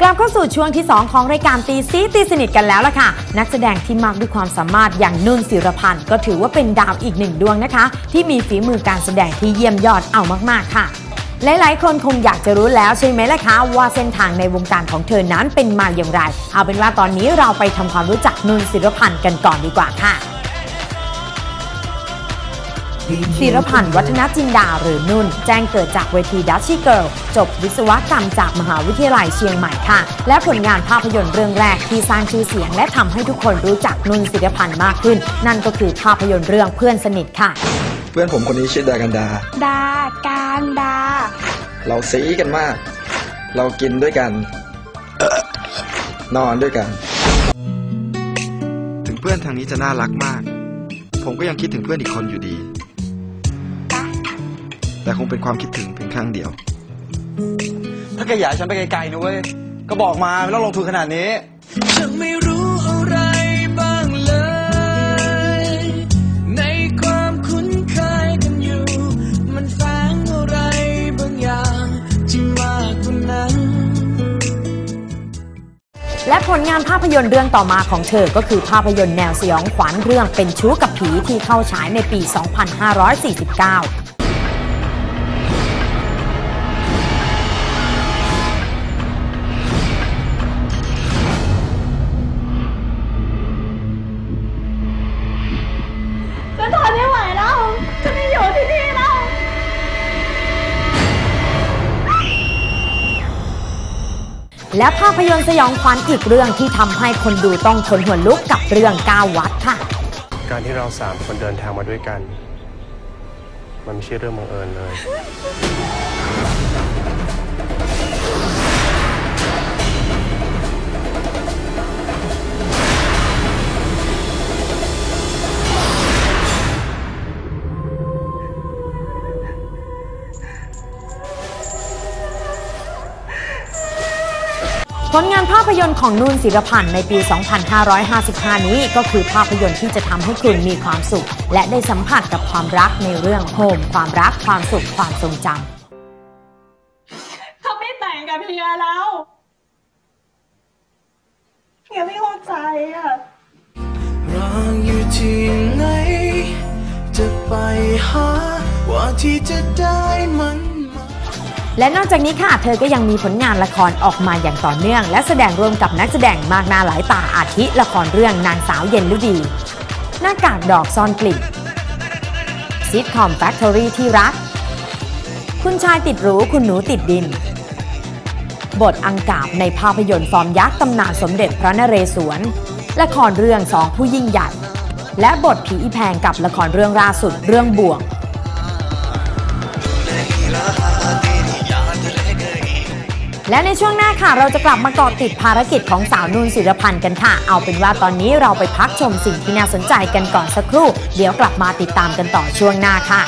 กลับเข้าสู่ช่วงที่ 2 ของรายการตีซีตีสนิทกันแล้วล่ะค่ะ นักแสดงที่มากด้วยความสามารถอย่างนุ่นศิรพันธ์ก็ถือว่าเป็นดาวอีกหนึ่งดวงนะคะ ที่มีฝีมือการแสดงที่เยี่ยมยอดเอามากๆค่ะ หลายๆ คนคงอยากจะรู้แล้วใช่ไหมล่ะคะว่าเส้นทางในวงการของเธอนั้นเป็นมาอย่างไร เอาเป็นว่าตอนนี้เราไปทำความรู้จักนุ่นศิรพันธ์กันก่อนดีกว่าค่ะ ศิรพันธ์วัฒนจินดาหรือนุ่น แจ้งเกิดจากเวทีดัชชี่เกิลจบวิศวกรรมจากมหาวิทยาลัยเชียงใหม่ค่ะ และผลงานภาพยนตร์เรื่องแรกที่สร้างชื่อเสียง และทำให้ทุกคนรู้จักนุ่นศิรพันธ์มากขึ้น นั่นก็คือภาพยนตร์เรื่องเพื่อนสนิทค่ะ เพื่อนผมคนนี้ชื่อดากันดา ดาการดา เราซีกันมาก เรากินด้วยกัน นอนด้วยกัน ถึงเพื่อนทางนี้จะน่ารักมาก ผมก็ยังคิดถึงเพื่อนอีกคนอยู่ดี แต่คงเป็นความคิดถึงเพียงครั้งเดียว ถ้าแกอยากให้ฉันไปไกลๆนะเว้ย ก็บอกมาไม่ต้องลงทุนขนาดนี้ ฉันไม่รู้อะไรบ้างเลย ในความคุ้นเคยกันอยู่ มันแฝงอะไรบางอย่างที่มากกว่านั้น และผลงานภาพยนตร์เรื่องต่อมาของเธอ ก็คือภาพยนตร์แนวสยองขวัญเรื่องเป็นชู้กับผีที่เข้าฉายในปี 2549 และภาพยนตร์สยองขวัญอีกเรื่องที่ทำให้คนดูต้องขนหัวลุกกับเรื่องก้าววัดค่ะ การที่เราสามคนเดินทางมาด้วยกัน มันไม่ใช่เรื่องบังเอิญเลย ผลงานภาพยนตร์ของนุ่นศิรพันธ์ในปี 2555 นี้ก็คือภาพยนตร์ที่จะทำให้คุณมีความสุข และได้สัมผัสกับความรักในเรื่องโฮมความรักความสุขความทรงจำเขาไม่แต่งกับเฮียแล้วเฮียไม่เข้าใจอะรางอยู่ที่ไหนจะไปหาว่าที่จะได้มันมา และนอกจากนี้ค่ะเธอก็ยังมีผลงานละครออกมาอย่างต่อเนื่อง และแสดงร่วมกับนักแสดงมากหน้าหลายตาอาทิละครเรื่องนางสาวเย็นฤดี หน้ากากดอกซ่อนกลิ่นซิทคอมแฟคทอรี่ที่รัก คุณชายติดรูคุณหนูติดดิน บทอังกาบในภาพยนตร์ฟอร์มยักษ์ตำนานสมเด็จพระนเรศวรละครเรื่องสองผู้ยิ่งใหญ่ และบทผีอีแพงกับละครเรื่องล่าสุดเรื่องบ่วง และในช่วงหน้าค่ะ เราจะกลับมาเกาะติดภารกิจของสาวนุ่นศิรพันธ์กันค่ะ เอาเป็นว่าตอนนี้เราไปพักชมสิ่งที่น่าสนใจกันก่อนสักครู่ เดี๋ยวกลับมาติดตามกันต่อช่วงหน้าค่ะ